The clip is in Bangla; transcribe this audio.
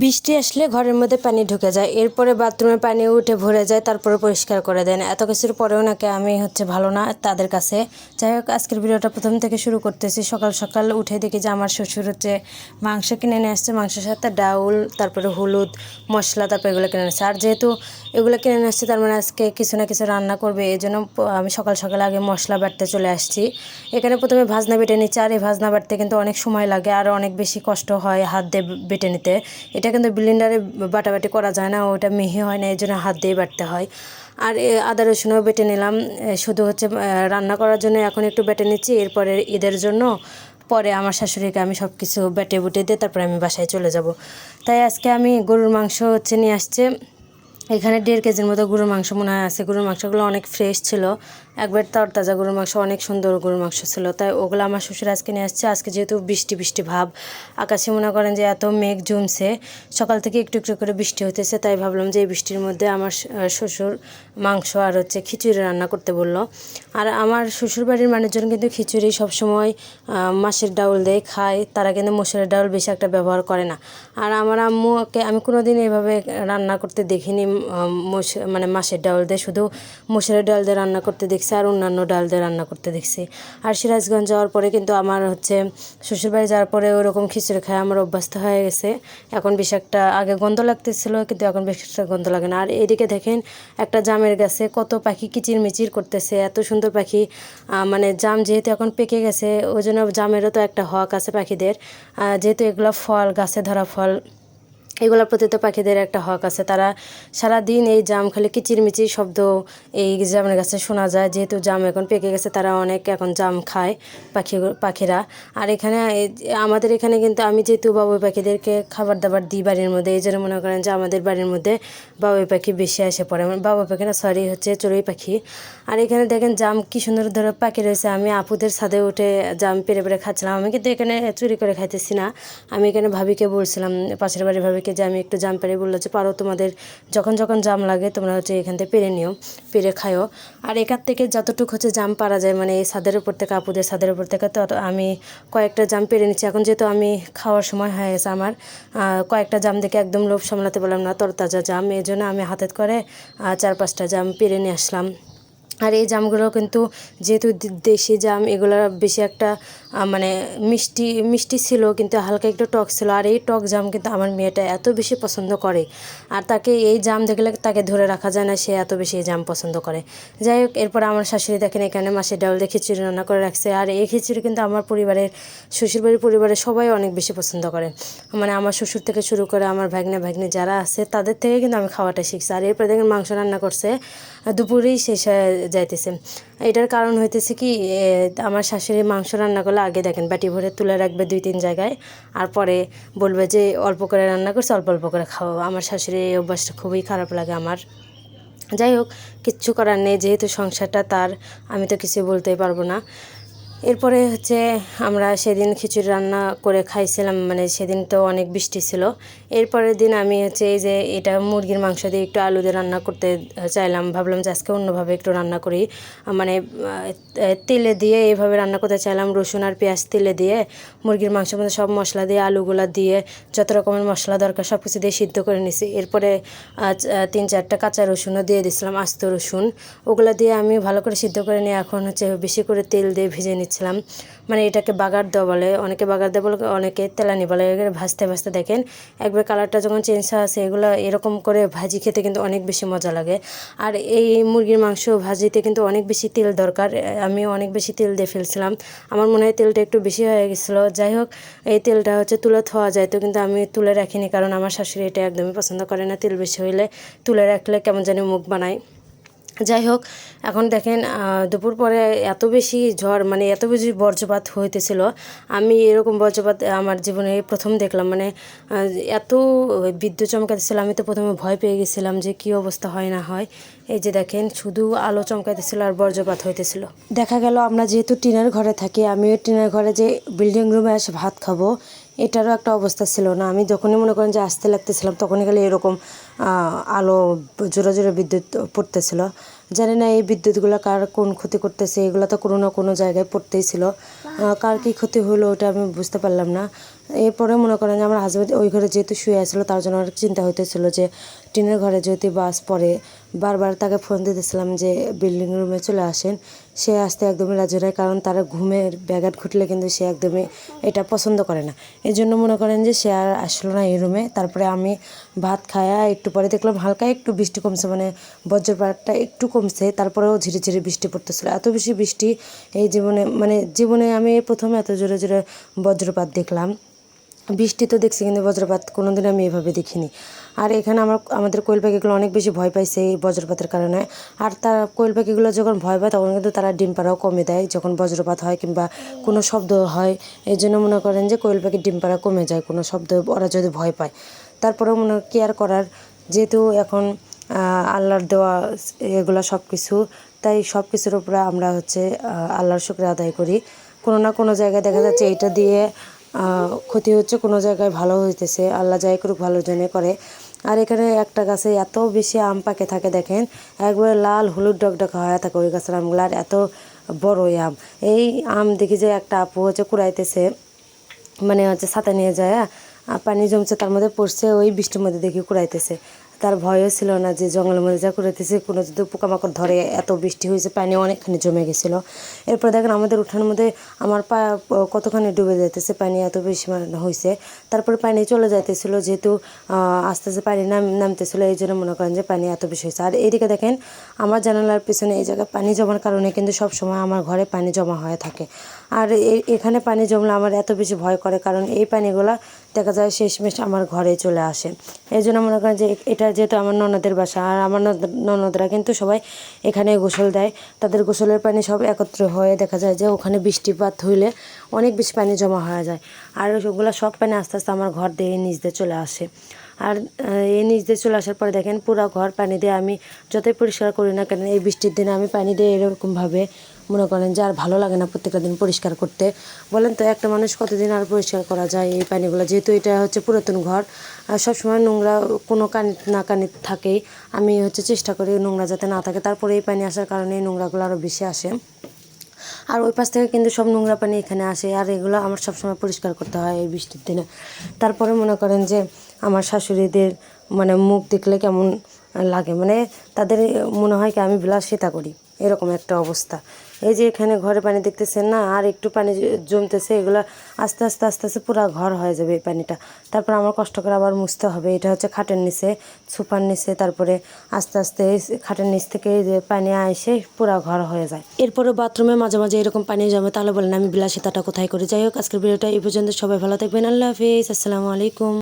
বৃষ্টি আসলে ঘরের মধ্যে পানি ঢুকে যায়। এরপরে বাথরুমে পানি উঠে ভরে যায়, তারপরে পরিষ্কার করে দেন। এত কিছুর পরেও নাকি আমি হচ্ছে ভালো না তাদের কাছে। যাই হোক, আজকের ভিডিওটা প্রথম থেকে শুরু করতেছি। সকাল সকাল উঠে দেখি যে আমার শ্বশুর হচ্ছে মাংস কিনে নিয়ে আসছে। মাংসের সাথে ডাউল, তারপরে হলুদ, মশলা, তারপরে এগুলো কিনে নিয়ে আর যেহেতু এগুলো কিনে নিয়ে আসছে, তার মানে আজকে কিছু না কিছু রান্না করবে। এই জন্য আমি সকাল সকাল আগে মশলা বাটতে চলে আসছি। এখানে প্রথমে ভাজনা বেটে নিচ্ছি। আর এই ভাজনা বাটতে কিন্তু অনেক সময় লাগে, আর অনেক বেশি কষ্ট হয় হাত দিয়ে বেটে নিতে। এটা কিন্তু ব্লেন্ডারে বাটাবাটি করা যায় না, ওটা মিহি হয় না, এই জন্য হাত দিয়ে বাটতে হয়। আর আদা রসুনও বেটে নিলাম শুধু হচ্ছে রান্না করার জন্য এখন একটু বেটে নিচ্ছি, এরপরে ঈদের জন্য পরে আমার শাশুড়িকে আমি সব কিছু বেটে বুটে দিয়ে তারপরে আমি বাসায় চলে যাব। তাই আজকে আমি গরুর মাংস হচ্ছে নিয়ে আসছে। এখানে দেড় কেজির মতো গরুর মাংস মনে হয় আছে। গরুর মাংসগুলো অনেক ফ্রেশ ছিল। একবার তরতাজা গরুর মাংস, অনেক সুন্দর গরুর মাংস ছিল। তাই ওগুলো আমার শ্বশুর আজকে নিয়ে আসছে। আজকে যেহেতু বৃষ্টি বৃষ্টি ভাব, আকাশে মনে করেন যে এত মেঘ জমছে, সকাল থেকে একটু একটু করে বৃষ্টি হতেছে তাই ভাবলাম যে এই বৃষ্টির মধ্যে আমার শ্বশুর মাংস আর হচ্ছে খিচুড়ি রান্না করতে বলল। আর আমার শ্বশুর বাড়ির মানুষজন কিন্তু খিচুড়ি সবসময় মাছের ডাউল দিয়ে খায়। তারা কিন্তু মসুরের ডাউল বেশি একটা ব্যবহার করে না। আর আমার আম্মুকে আমি কোনোদিন এইভাবে রান্না করতে দেখিনি মানে মাছের ডাউল দিয়ে, শুধু মসুরের ডাল দিয়ে রান্না করতে দেখছি আর অন্যান্য ডাল দিয়ে রান্না করতে দেখছি। আর সিরাজগঞ্জ যাওয়ার পরে কিন্তু আমার হচ্ছে শ্বশুরবাড়ি যাওয়ার পরে ওরকম খিচুড়ি খায়, আমার অভ্যস্ত হয়ে গেছে। এখন বেশ একটা আগে গন্ধ লাগতেছিল, কিন্তু এখন বেশ একটা গন্ধ লাগে না। আর এদিকে দেখেন একটা জামের গাছে কত পাখি কিচির মিচির করতেছে, এত সুন্দর পাখি। মানে জাম যেহেতু এখন পেকে গেছে, ওই জন্য জামেরও তো একটা হক আছে পাখিদের। যেহেতু এগুলো ফল, গাছে ধরা ফল এগুলোর প্রতি তো পাখিদের একটা হক আছে। তারা সারা দিন এই জাম খালি কিচিরমিচির শব্দ এই জামের গাছে শোনা যায়। যেহেতু জাম এখন পেকে গেছে, তারা অনেক এখন জাম খায় পাখি, পাখিরা। আর এখানে আমাদের এখানে কিন্তু আমি যেহেতু বাবুই পাখিদেরকে খাবার দাবার দিই বাড়ির মধ্যে, এই জন্য মনে করেন যে আমাদের বাড়ির মধ্যে বাবুই পাখি বেশি আসে পড়ে। বাবুই পাখি না সরি হচ্ছে চড়ুই পাখি। আর এখানে দেখেন জাম কি সুন্দর ধরে পাখি রয়েছে। আমি আপুদের ছাদে উঠে জাম পেরে পেরে খাচ্ছিলাম। আমি কিন্তু এখানে চুরি করে খাইতেছি না। আমি এখানে ভাবিকে বলছিলাম, পাশের বাড়ির ভাবিকে যে আমি একটু জাম পেরে বলল যে, পারো তোমাদের যখন যখন জাম লাগে তোমরা হচ্ছে এখান থেকে পেরে নিও, পেরে খায়ও আর এখান থেকে যতটুকু হচ্ছে জাম পারা যায় মানে এই ছাদের উপর থেকে, আপুদের ছাদের উপর থেকে তো আমি কয়েকটা জাম পেরে নিচ্ছি। এখন যেহেতু আমি খাওয়ার সময় হয়ে গেছে আমার কয়েকটা জাম দেখে একদম লোভ সামলাতে পারলাম না, তরতাজা জাম। এই জন্য আমি হাতে করে চার পাঁচটা জাম পেরে নিয়ে আসলাম। আর এই জামগুলো কিন্তু যেহেতু দেশি জাম, এগুলো বেশি একটা মানে মিষ্টি মিষ্টি ছিল কিন্তু হালকা একটু টক ছিল। আর এই টক জাম কিন্তু আমার মেয়েটা এত বেশি পছন্দ করে। আর তাকে এই জাম দেখলে তাকে ধরে রাখা যায় না, সে এত বেশি এই জাম পছন্দ করে। যাই হোক, এরপর আমার শাশুড়ি দেখেন এখানে মাছের ডাউল দিয়ে খিচুড়ি রান্না করে রাখছে। আর এই খিচুড়ি কিন্তু আমার পরিবারের, শ্বশুরবাড়ির পরিবারের সবাই অনেক বেশি পছন্দ করে। মানে আমার শ্বশুর থেকে শুরু করে আমার ভাগ্নে ভাগ্নে যারা আছে, তাদের থেকে কিন্তু আমি খাওয়াটা শিখছি। আর এরপরে দেখেন মাংস রান্না করছে। দুপুরেই শেষ হয়ে যাইতেছে। এটার কারণ হইতেছে কি আমার শাশুড়ি মাংস রান্না করলে আগে দেখেন, বাটি ভরে তুলে রাখবে দুই তিন জায়গায়, আর পরে বলবে যে অল্প করে রান্না করছে, অল্প অল্প করে খাওয়া আমার শাশুড়ি এই অভ্যাসটা খুবই খারাপ লাগে আমার। যাই হোক, কিচ্ছু করার নেই, যেহেতু সংসারটা তার, আমি তো কিছু বলতেই পারব না। এরপরে হচ্ছে আমরা সেদিন খিচুড়ি রান্না করে খাইছিলাম মানে সেদিন তো অনেক বৃষ্টি ছিল। এরপরের দিন আমি হচ্ছে এই যে এটা মুরগির মাংস দিয়ে একটু আলু দিয়ে রান্না করতে চাইলাম। ভাবলাম যে আজকে অন্যভাবে একটু রান্না করি। মানে তেলে দিয়ে এইভাবে রান্না করতে চাইলাম। রসুন আর পেঁয়াজ তেলে দিয়ে, মুরগির মাংসের মধ্যে সব মশলা দিয়ে, আলুগুলা দিয়ে, যত রকমের মশলা দরকার সব কিছু দিয়ে সিদ্ধ করে নিছি। এরপরে তিন চারটা কাঁচা রসুনও দিয়ে দিছিলাম, আস্ত রসুন। ওগুলো দিয়ে আমি ভালো করে সিদ্ধ করে নিয়ে এখন হচ্ছে বেশি করে তেল দিয়ে ভেজে নিচ্ছিলাম মানে এটাকে বাগার দেওয়া বলে, অনেকে বাগার দেওয়া বলে, অনেকে তেলানি বলে, এগুলো ভাজতে ভাজতে দেখেন, একবার কালারটা যখন চেঞ্জ হয়ে, আসে, এগুলো এরকম করে ভাজি খেতে কিন্তু অনেক বেশি মজা লাগে। আর এই মুরগির মাংস ভাজিতে কিন্তু অনেক বেশি তেল দরকার আমি অনেক বেশি তেল দিয়ে ফেলছিলাম। আমার মনে হয় তেলটা একটু বেশি হয়ে গেছিল। যাই হোক, এই তেলটা হচ্ছে তুলে থোয়া যায় তো, কিন্তু আমি তুলে রাখিনি, কারণ আমার শাশুড়ি এটা একদমই পছন্দ করে না, তেল বেশি হইলে তুলে রাখলে কেমন জানি মুখ বানায়। যাই হোক, এখন দেখেন দুপুর পরে এত বেশি ঝড় মানে এত বেশি বজ্রপাত হইতেছিল। আমি এরকম বজ্রপাত আমার জীবনে প্রথম দেখলাম মানে এত বিদ্যুৎ চমকাতেছিল আমি তো প্রথমে ভয় পেয়ে গেছিলাম যে কি অবস্থা হয় না হয়। এই যে দেখেন, শুধু আলো চমকাইতেছিল আর বজ্রপাত হইতেছিল। দেখা গেল আমরা যেহেতু টিনের ঘরে থাকি, আমিও টিনের ঘরে যে বিল্ডিং রুমে এসে ভাত খাব এটারও একটা অবস্থা ছিল না। আমি যখনই মনে করেন যে আসতে লাগতেছিলাম, তখনই গেলে এরকম আলো, জোরে জোরে বিদ্যুৎ পড়তেছিল। জানি না এই বিদ্যুৎগুলো কার কোন ক্ষতি করতেছে, এগুলো তো কোনো না কোনো জায়গায় পড়তেই ছিল। কার কী ক্ষতি হলো ওটা আমি বুঝতে পারলাম না। এরপরে মনে করেন যে আমার হাজব্যান্ড ওই ঘরে যেহেতু শুয়ে আসছিল তার জন্য অনেক চিন্তা হইতেছিল যে টিনের ঘরে যেহেতু বাস পড়ে, বারবার তাকে ফোন দিতেছিলাম যে বিল্ডিং রুমে চলে আসেন। সে আসতে একদমই রাজি নয় কারণ তার ঘুমের ব্যাঘাত ঘটলে কিন্তু সে একদমই এটা পছন্দ করে না। এই জন্য মনে করেন যে সে আর আসলো না এই রুমে তারপরে আমি ভাত খায়া একটু পরে দেখলাম হালকা একটু বৃষ্টি কমছে মানে বজ্রপাতটা একটু কমছে, তারপরেও ঝিরে ঝিরে বৃষ্টি পড়তেছিল। এত বেশি বৃষ্টি এই জীবনে মানে জীবনে আমি প্রথমে এত জোরে জোরে বজ্রপাত দেখলাম। বৃষ্টি তো দেখছি, কিন্তু বজ্রপাত কোনোদিন আমি এভাবে দেখিনি। আর এখানে আমার, আমাদের কোয়েল পাখিগুলো অনেক বেশি ভয় পাইছে এই বজ্রপাতের কারণে। আর তার, কোয়েল পাখিগুলো যখন ভয় পায়, তখন কিন্তু তারা ডিম পাড়াও কমে দেয় যখন বজ্রপাত হয় কিংবা কোনো শব্দ হয়। এই জন্য মনে করেন যে কোয়েল পাখির ডিম পাড়া কমে যায়, কোনো শব্দ ওরা যদি ভয় পায়। তারপরেও মনে কেয়ার করার, যেহেতু এখন আল্লাহর দেওয়া এগুলো সব কিছু তাই সব কিছুর উপরে আমরা হচ্ছে আল্লাহর শুক্র আদায় করি। কোনো না কোনো জায়গায় দেখা যাচ্ছে এইটা দিয়ে ক্ষতি হচ্ছে, কোনো জায়গায় ভালো হইতেছে, আল্লাহ যাই করুক ভালোর জন্য করে। আর এখানে একটা গাছে এত বেশি আম পাকে থাকে, দেখেন, একবারে লাল হলুদ ডকডকা হয়ে থাকে ওই গাছের আমগুলো, আর এত বড় এই আম। এই আম দেখি যে একটা আপু হচ্ছে কুড়াইতেছে মানে হচ্ছে ছাতা নিয়ে যায় পানি জমছে, তার মধ্যে পড়ছে, ওই বৃষ্টির মধ্যে দেখি কুড়াইতেছে। তার ভয়ও ছিল না যে জঙ্গলের মধ্যে যা কুড়াইতেছে কোনো যদি পোকামাকড় ধরে, এত বৃষ্টি হয়েছে, পানি অনেকখানি জমে গেছিল। এরপর দেখেন আমাদের উঠানের মধ্যে আমার পা কতখানি ডুবে যাইতেছে, পানি এত বেশি মানে হয়েছে তারপরে পানি চলে যাইতেছিল, যেহেতু আস্তে আস্তে পানি নাম, নামতেছিল, এই জন্য মনে করেন যে পানি এত বেশি হয়েছে আর এদিকে দেখেন, আমার জানালার পিছনে এই জায়গায় পানি জমার কারণে কিন্তু সব সময় আমার ঘরে পানি জমা হয়ে থাকে। আর এখানে পানি জমলে আমার এত বেশি ভয় করে, কারণ এই পানিগুলা দেখা যায় শেষমেশ আমার ঘরে চলে আসে। এই জন্য মনে করেন যে এটা যেহেতু আমার ননদের বাসা, আর আমার ননদ- ননদরা কিন্তু সবাই এখানে গোসল দেয়। তাদের গোসলের পানি সব একত্র হয়ে দেখা যায় যে ওখানে বৃষ্টিপাত হইলে অনেক বেশি পানি জমা হয়ে যায়। আর ওগুলো সব পানি আস্তে আস্তে আমার ঘর দিয়ে নিচ দিয়ে চলে আসে। আর এই নিচ দিয়ে চলে আসার পরে দেখেন পুরো ঘর পানি দিয়ে আমি যতই পরিষ্কার করি না কেন, এই বৃষ্টির দিনে আমি পানি দিয়ে এরকমভাবে মনে করেন যে আর ভালো লাগে না প্রত্যেকটা দিন পরিষ্কার করতে। বলেন তো, একটা মানুষ কতদিন আর পরিষ্কার করা যায় এই পানিগুলো? যেহেতু এটা হচ্ছে পুরাতন ঘর, আর সবসময় নোংরা কোনো কানি, না কানি থাকেই। আমি হচ্ছে চেষ্টা করি নোংরা যাতে না থাকে। তারপরে এই পানি আসার কারণে এই নোংরাগুলো আরও বেশি আসে। আর ওই পাশ থেকে কিন্তু সব নোংরা পানি এখানে আসে। আর এগুলো আমার সবসময় পরিষ্কার করতে হয় এই বৃষ্টির দিনে। তারপরে মনে করেন যে আমার শাশুড়িদের মানে মুখ দেখলে কেমন লাগে? মানে তাদের মনে হয় কি আমি বিলাসিতা করি। এরকম একটা অবস্থা। এই যে এখানে ঘরে পানি দেখতেছেন না, আর একটু পানি জমতেছে, এগুলো আস্তে আস্তে আস্তে আস্তে পুরো ঘর হয়ে যাবে এই পানিটা। তারপর আমার কষ্ট করে আবার মুছতে হবে। এটা হচ্ছে খাটের নিচে সুপার নিচে, তারপরে আস্তে আস্তে খাটের নিচ থেকে যে পানি আসে পুরো ঘর হয়ে যায়। এরপরে বাথরুমে মাঝে মাঝে এরকম পানি জমে, তাহলে বলেন আমি বিলাসিতাটা কোথায় করি? যাই হোক, আজকের ভিডিওটা এই পর্যন্ত। সবাই ভালো থাকবেন। আল্লাহ হাফিজ। আসসালামু আলাইকুম।